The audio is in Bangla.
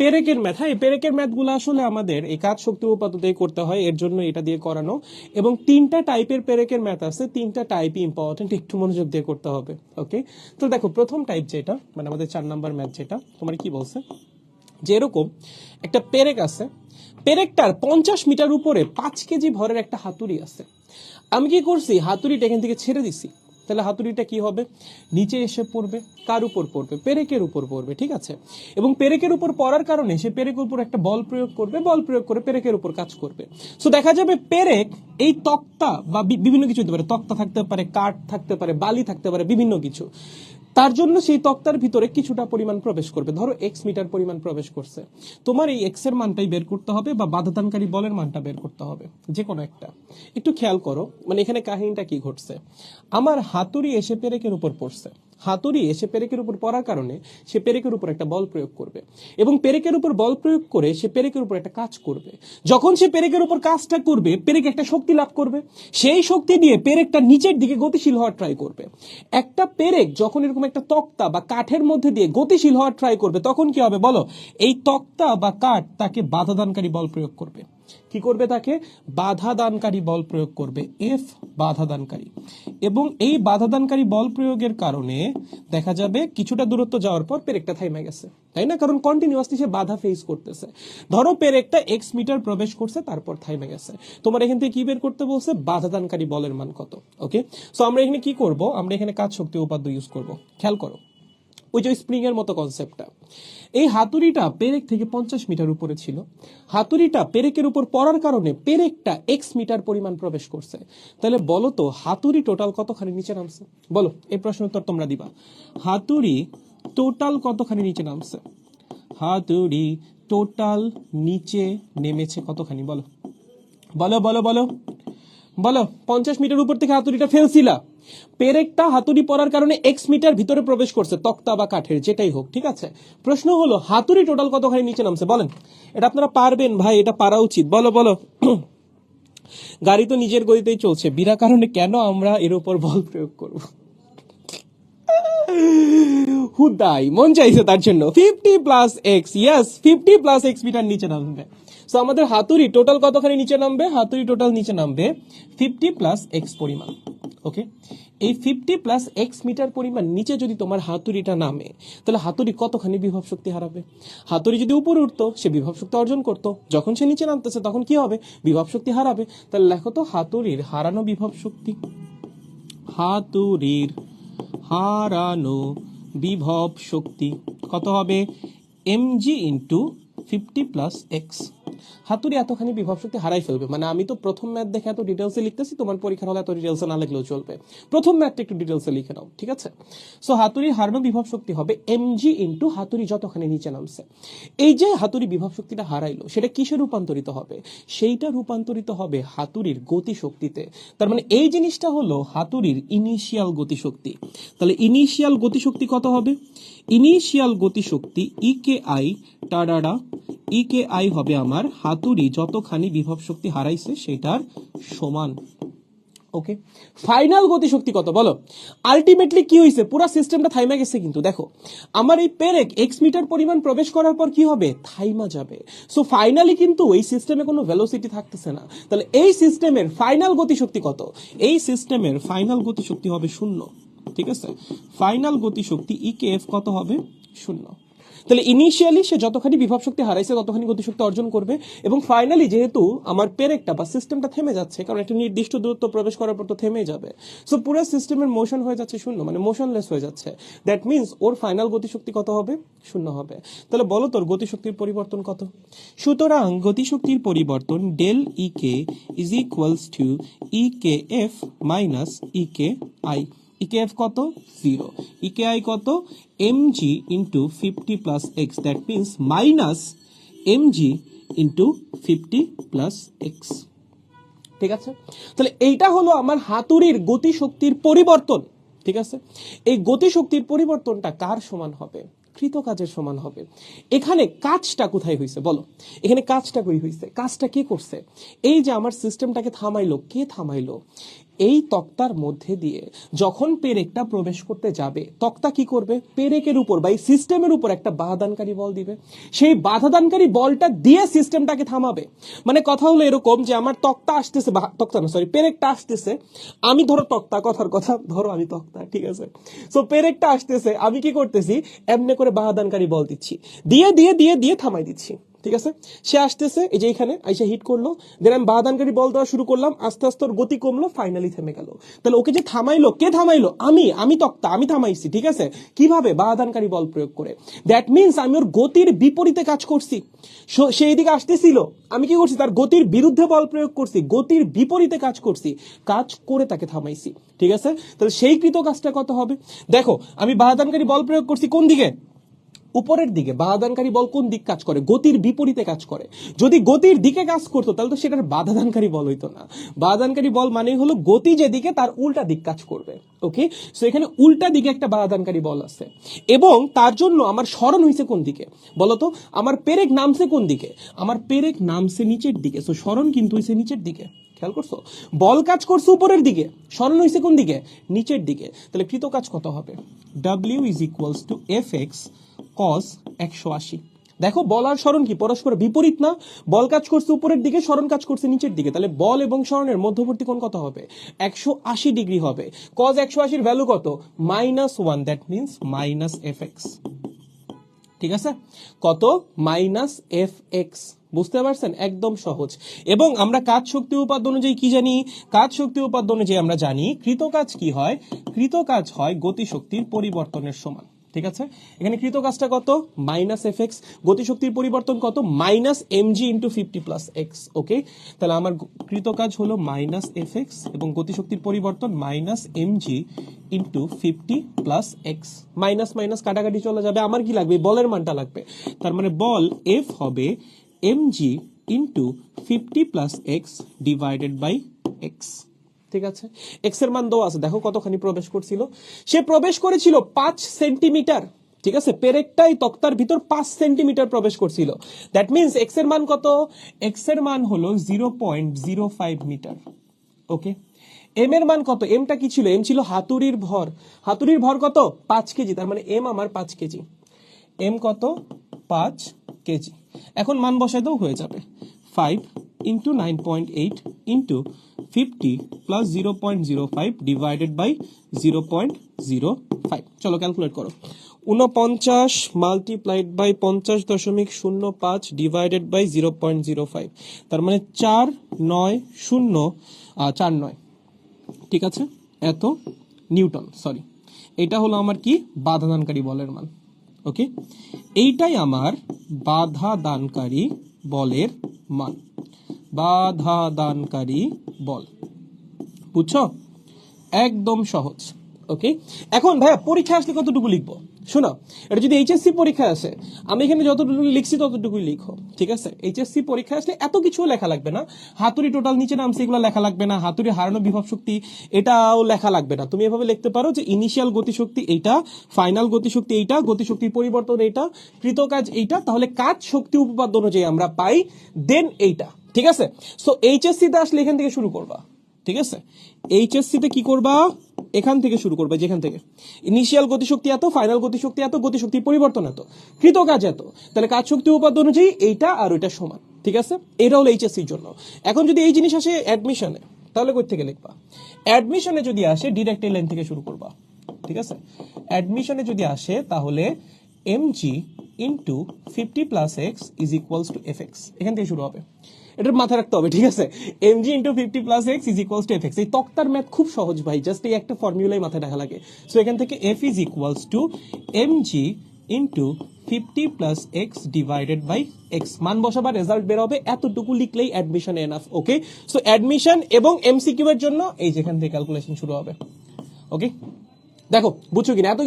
পেরেকের ম্যাথ হ্যাঁ এই পেরেকের ম্যাথগুলো আসলে আমাদের এই কাজ শক্তি উপাত্ততেই করতে হয়, এর জন্য এটা দিয়ে করানো। এবং তিনটা টাইপের পেরেকের ম্যাথ আছে, তিনটা টাইপই ইম্পর্টেন্ট একটু মনোযোগ দিয়ে করতে হবে ওকে তো দেখো, প্রথম টাইপ যেটা মানে আমাদের চার নাম্বার ম্যাথ যেটা, তোমার কি বলছে? যে এরকম একটা পেরেক আছে, পেরেকটার পঞ্চাশ মিটার উপরে পাঁচ কেজি ভরের একটা হাতুড়ি আছে। আমি কি করছি? হাতুড়িটা এখান থেকে ছেড়ে দিছি। তাহলে হাতুড়িটা কি হবে? নিচে এসে পড়বে, কার উপর পড়বে? পেরেকের উপর পড়বে, ঠিক আছে? এবং পেরেকের উপর পড়ার কারণে সে পেরেকের উপর একটা বল প্রয়োগ করবে, বল প্রয়োগ করে পেরেকের উপর কাজ করবে। সো দেখা যাবে পেরেক এই তক্তা বা বিভিন্ন কিছু হতে পারে, তক্তা থাকতে পারে, কাঠ থাকতে পারে, বালি থাকতে পারে, বিভিন্ন কিছু। তার জন্য সেই তক্তার ভিতরে কিছুটা পরিমাণ প্রবেশ করবে। ধরো এক্স মিটার পরিমাণ প্রবেশ করছে। তোমার এই এক্সের মানটাই বের করতে হবে বা বাধাদানকারী বলের মানটা বের করতে হবে যে কোনো একটা। একটু খেয়াল করো মানে এখানে কাহিনীটা কি ঘটছে? আমার হাতুড়ি এসে পেরেকের উপর পড়ছে। হাতুড়ি এসে পেরেকের উপর পড়ার কারণে সে পেরেকের উপর একটা বল প্রয়োগ করবে এবং পেরেকের উপর বল প্রয়োগ করে সে পেরেকের উপর একটা কাজ করবে। যখন সে পেরেকের উপর কাজটা করবে, পেরেক একটা শক্তি লাভ করবে। সেই শক্তি দিয়ে পেরেকটা নিচের দিকে গতিশীল হওয়ার ট্রাই করবে। একটা পেরেক যখন এরকম একটা তক্তা বা কাঠের মধ্যে দিয়ে গতিশীল হওয়ার ট্রাই করবে, তখন কি হবে বলো? এই তক্তা বা কাঠ তাকে বাধাদানকারী বল প্রয়োগ করবে। কি করবে তাকে? বাধা দানকারী বল প্রয়োগ করবে এফ বাধা দানকারী এবং এই বাধা দানকারী বল প্রয়োগের কারণে দেখা যাবে কিছুটা দূরত্ব যাওয়ার পর পেরেকটা থাইমে গেছে। তাই না? কারণ কন্টিনিউয়াসলি সে বাধা ফেস করতেছে। ধরো পেরেকটা এক্স মিটার প্রবেশ করছে, তারপর থাইমে গেছে। তোমার এখান থেকে কি বের করতে বলছে? বাধা দানকারী বলের মান কত? ওকে সো আমরা এখানে কি করব? আমরা এখানে কাজ শক্তি উপাদ্য ইউজ করব। খেয়াল করো। ওই যে স্প্রিং এর মতো কনসেপ্টটা এই হাতুড়িটা পেরেক থেকে পঞ্চাশ মিটার উপরে ছিল। হাতুড়িটা পেরেকের উপর পড়ার কারণে পেরেকটা এক্স মিটার পরিমাণ প্রবেশ করছে। তাহলে বলো তো, হাতুড়ি টোটাল কতখানি নিচে নামছে? বলো, এই প্রশ্ন উত্তর তোমরা দিবা। হাতুড়ি টোটাল কতখানি নিচে নামছে? হাতুড়ি টোটাল নিচে নেমেছে কতখানি? বলো। বলো বলো বলো। বলো, পঞ্চাশ মিটার উপর থেকে হাতুড়িটা ফেলছিলা। পেরেকটা হাতুড়ি পড়ার কারণে এক্স মিটার ভিতরে প্রবেশ করছে, তক্তা বা কাঠের, যেটাই হোক, ঠিক আছে? প্রশ্ন হলো, হাতুড়ি টোটাল কতখানি নিচে নামছে, বলেন? এটা আপনারা পারবেন, ভাই, এটা পারা উচিত। বলো বলো। গাড়ি তো নিজের গতিতেই চলছে। বিনা কারণে কেন আমরা এর উপর বল প্রয়োগ করব? হুদাই, মন চাইছে তার জন্য। Fifty plus X years fifty plus X meter নিচে নামবে। সো আমাদের হাতুড়ি টোটাল কতখানি নিচে নামবে? হাতুড়ি টোটাল নিচে নামবে ফিফটি প্লাস এক্স পরিমাণ ওকে এই ফিফটি প্লাস এক্স মিটার পরিমাণ নিচে যদি তোমার হাতুড়িটা নামে, তাহলে হাতুড়ি কতখানি বিভব শক্তি হারাবে? হাতুড়ি যদি উপরে উঠতো, সে বিভব শক্তি অর্জন করতো। যখন সে নিচে নামতেছে, তখন কি হবে? বিভব শক্তি হারাবে। তাহলে লেখো তো হাতুড়ির হারানো বিভব শক্তি। হাতুড়ির হারানো বিভব শক্তি কত হবে? MG into fifty plus X হাতুড়ি এতখানি বিভব শক্তি হারাই ফেলবে। মানে আমি তো প্রথম ম্যাথ দেখে এত ডিটেলসে লিখতেছি, তোমার পরীক্ষার হলে এত ডিটেলসে না লিখলেও চলবে। প্রথম ম্যাথটা একটু ডিটেলসে লিখে নাও, ঠিক আছে? সো হাতুড়ির হারানো বিভব শক্তি হবে এমজি ইন্টু হাতুড়ি যতখানি নিচে নামছে। এই যে হাতুড়ি বিভব শক্তিটা হারাইলো, সেটা কিসে রূপান্তরিত হবে? সেইটা রূপান্তরিত হবে হাতুড়ির গতি শক্তিতে তার মানে এই জিনিসটা হলো হাতুড়ির ইনিশিয়াল গতিশক্তি। তাহলে ইনিশিয়াল গতিশক্তি কত হবে? ইনিশিয়াল গতিশক্তি ই K I টাডাডা E K I হবে আমার হাতুড়ি যতখানি বিভব শক্তি হারাইছে, সেটার সমান। ওকে ফাইনাল গতিশক্তি কত? বলো। আলটিমেটলি কি হয়েছে পুরো সিস্টেমটা থাইমা গেছে কিন্তু, দেখো। আমার এই পেরেক এক্স মিটার পরিমাণ প্রবেশ করার পর কি হবে? থাইমা যাবে। সো ফাইনালি কিন্তু এই সিস্টেমে কোনো ভেলোসিটি থাকতেছে না। তাহলে এই সিস্টেমের ফাইনাল গতিশক্তি কত? এই সিস্টেমের ফাইনাল গতিশক্তি হবে শূন্য। ঠিক আছে? ফাইনাল গতিশক্তি ই কে এফ কত হবে? শূন্য। তাহলে ইনিশিয়ালি সে যতখানি বিভব শক্তি হারাইছে, ততখানি গতিশক্তি অর্জন করবে। এবং ফাইনালি যেহেতু আমার পেরেকটা বা সিস্টেমটা থেমে যাচ্ছে, কারণ একটা নির্দিষ্ট দূরত্ব প্রবেশ করার পর তো থেমে যাবে। সো পুরো সিস্টেমের মোশন হয়ে যাচ্ছে শূন্য মানে মোশনলেস হয়ে যাচ্ছে। দ্যাট মিন্স ওর ফাইনাল গতিশক্তি কত হবে? শূন্য হবে। তাহলে বলো তোর গতিশক্তির পরিবর্তন কত? সুতরাং গতিশক্তির পরিবর্তন del E K is equals to E K F minus E K I EKF কত? জিরো ইকেআই কত? MG into fifty plus X that means minus MG into fifty plus X ঠিক আছে? তাহলে এইটা হলো আমার হাতুড়ির গতিশক্তির পরিবর্তন। ঠিক আছে? এই গতিশক্তির পরিবর্তনটা কার সমান হবে? কৃত কাজের সমান হবে। এখানে কাজটা কোথায় হয়েছে বলো? এখানে কাজটা কই হয়েছে কাজটা কে করছে? এই যে আমার সিস্টেমটাকে থামাইলো, কে থামাইলো? এই তক্তার মধ্যে দিয়ে যখন পেরেকটা প্রবেশ করতে যাবে, তক্তা কি করবে? পেরেকের উপর বা এই সিস্টেমের উপর একটা বাধাদানকারী বল দিবে। সেই বাধাদানকারী বলটা দিয়ে সিস্টেমটাকে থামাবে। মানে কথা হলো এরকম যে আমার তক্তা আসতেছে তক্তা না সরি পেরেকটা আসতেছে। আমি ধরো তক্তা, কথার কথা, ধরো আমি তক্তা, ঠিক আছে? সো পেরেকটা আসতেছে, আমি কি করতেছি? এমনি করে বাহাদানকারী বল দিচ্ছি। দিয়ে দিয়ে দিয়ে দিয়ে থামাই দিচ্ছি। ঠিক আছে? সে আসতেছে, এই যে এখানে, আইসা হিট করল দেন আমি বাহাদানকারী বল দেওয়া শুরু করলাম, আস্তে আস্তে ওর গতি কমলো ফাইনালি থেমে গেল। তাহলে ওকে যে থামাইলো, কে থামাইলো? আমি আমি তক্তা, আমি থামাইছি, ঠিক আছে? কীভাবে? বাহাদানকারী বল প্রয়োগ করে। দ্যাট মিনস আমি ওর গতির বিপরীতে কাজ করছি। সেই দিকে আসতেছিল, আমি কি করছি? তার গতির বিরুদ্ধে বল প্রয়োগ করছি, গতির বিপরীতে কাজ করছি, কাজ করে তাকে থামাইছি, ঠিক আছে? তাহলে সেই কৃত কাজটা কত হবে? দেখো, আমি বাহাদানকারী বল প্রয়োগ করছি কোন দিকে? উপরের দিকে বাধাদানকারী বল কোন দিক কাজ করে? গতির বিপরীতে কাজ করে। যদি গতির দিকে কাজ করতো, তাহলে তো সেটার বাধাদানকারী বল হইতো না। বাধাদানকারী বল মানে হলো গতি যেদিকে, তার উল্টা দিক কাজ করবে। ওকে? সো এখানে উল্টা দিকে একটা বাধাদানকারী বল আছে। এবং তার জন্য আমার স্মরণ হয়েছে কোন দিকে? বলতো, আমার পেরেক নামছে কোন দিকে? আমার পেরেক নামছে নিচের দিকে। সো স্মরণ কিন্তু হয়েছে নিচের দিকে। খেয়াল করছ? বল কাজ করছে উপরের দিকে। স্মরণ হয়েছে কোন দিকে? নিচের দিকে। তাহলে কৃত কাজ কত হবে? W is equals to F X cos একশো আশি। দেখো, বল আর স্মরণ কি? পরস্পর বিপরীত না? বল কাজ করছে উপরের দিকে, স্মরণ কাজ করছে নিচের দিকে। তাহলে বল এবং স্মরণের মধ্যবর্তী কোণ কত হবে? একশো আশি ডিগ্রি হবে। কজ একশো আশির ভ্যালু কত? Minus one that means minus F X ঠিক আছে? কত? মাইনাস এফ এক্স বুঝতে পারছেন? একদম সহজ। এবং আমরা কাজ শক্তি উপাদ্য অনুযায়ী কি জানি? কাজ শক্তি উপাদ্য অনুযায়ী আমরা জানি, কৃত কাজ কি হয়? কৃত কাজ হয় গতিশক্তির পরিবর্তনের সমান। ঠিক আছে? এখানে কৃত কাজটা কত? মাইনাস এফ এক্স গতিশক্তির পরিবর্তন কত? Minus M G into fifty plus X okay তাহলে আমার কৃত কাজ হলো মাইনাস এফ এক্স এবং গতিশক্তির পরিবর্তন minus M G into fifty plus X minus minus কাটাকাটি চলে যাবে। আমার কি লাগবে? বলের মানটা লাগবে। তার মানে বল এফ হবে M G into fifty plus X divided by X ঠিক আছে? এক্সের মান দেওয়া আছে। দেখো কতখানি প্রবেশ করছিল। সে প্রবেশ করেছিল পাঁচ সেন্টিমিটার, ঠিক আছে? পেরেকটাই তক্তার ভিতর পাঁচ সেন্টিমিটার প্রবেশ করছিল। দ্যাট মিনস এক্সের মান কত? এক্সের মান হলো zero point zero five metre. Okay M এর মান কত? এমটা কি ছিল? এম ছিল হাতুড়ির ভর। হাতুড়ির ভর কত? পাঁচ কেজি। তার মানে এম আমার পাঁচ কেজি। এম কত? পাঁচ কেজি। এখন মান বসাই দাও, হয়ে যাবে। Five into nine point eight into fifty plus zero point zero five divided by zero point zero five চলো ক্যালকুলেট করো। উনপঞ্চাশ মাল্টিপ্লাইড বাই পঞ্চাশ দশমিক শূন্য পাঁচ divided by zero point zero five তার মানে চার নয় শূন্য চার নয়। ঠিক আছে? এত নিউটন সরি এটা হলো আমার কি? বাধা দানকারী বলের মান। ওকে এইটাই আমার বাধা দানকারী বলের মান। বাধা দানকারী বল। বুঝছ? একদম সহজ। ওকে এখন ভাইয়া, পরীক্ষা আসলে কতটুকু লিখব? শোনো, এটা যদি এইচএসসি পরীক্ষা আসে, আমি এখানে যতটুকু লিখছি ততটুকুই লিখো, ঠিক আছে? এইচএসসি পরীক্ষা আসলে এত কিছু লেখা লাগবে না। হাতুড়ি টোটাল নিচে নামছে, এগুলো লেখা লাগবে না। হাতুড়ি হারানো বিভব শক্তি, এটাও লেখা লাগবে না। তুমি এভাবে লিখতে পারো যে ইনিশিয়াল গতিশক্তি এইটা ফাইনাল গতিশক্তি এইটা, গতিশক্তির পরিবর্তন এইটা, কৃত কাজ এইটা, তাহলে কাজ শক্তি উপপাদ্য অনুযায়ী আমরা পাই দেন এইটা। ঠিক আছে? সো এইচএসসি তে আসলে এখান থেকে শুরু করবা। ঠিক আছে? এইচএসসি তে কি করবা? এখান থেকে শুরু করবে, যেখান থেকে। ইনিশিয়াল গতিশক্তি এত ফাইনাল গতিশক্তি এত, গতিশক্তির পরিবর্তন এত। কৃত কাজ এত। তাহলে কাজ শক্তি উপাদ্য অনুযায়ী এইটা আর ওইটা সমান। ঠিক আছে? এটা হলো এইচএসসির জন্য। এখন যদি এই জিনিস আসে অ্যাডমিশনে তাহলে কই থেকে লিখবা? অ্যাডমিশনে যদি আসে ডিরেক্ট এই লাইন থেকে শুরু করবা। ঠিক আছে? অ্যাডমিশনে যদি আসে, তাহলে M G into fifty plus X is equals to F X এখান থেকে শুরু হবে। এটার মাথায় রাখতে হবে, ঠিক আছে? M G into fifty plus X is equals to F X এই তক্তার ম্যাথ খুব সহজ ভাই জাস্ট এই একটা ফর্মুলাই মাথায় রাখা লাগে। সো এখান থেকে F is equals to M G into fifty plus X divided by X মান বসাবার রেজাল্ট বের হবে, এতটুকু লিখলেই admission enough okay so admission এবং এমসিকিউ এর জন্য এই যেখান থেকে ক্যালকুলেশন শুরু হবে ওকে দেখো, বুঝছ কিনা? এত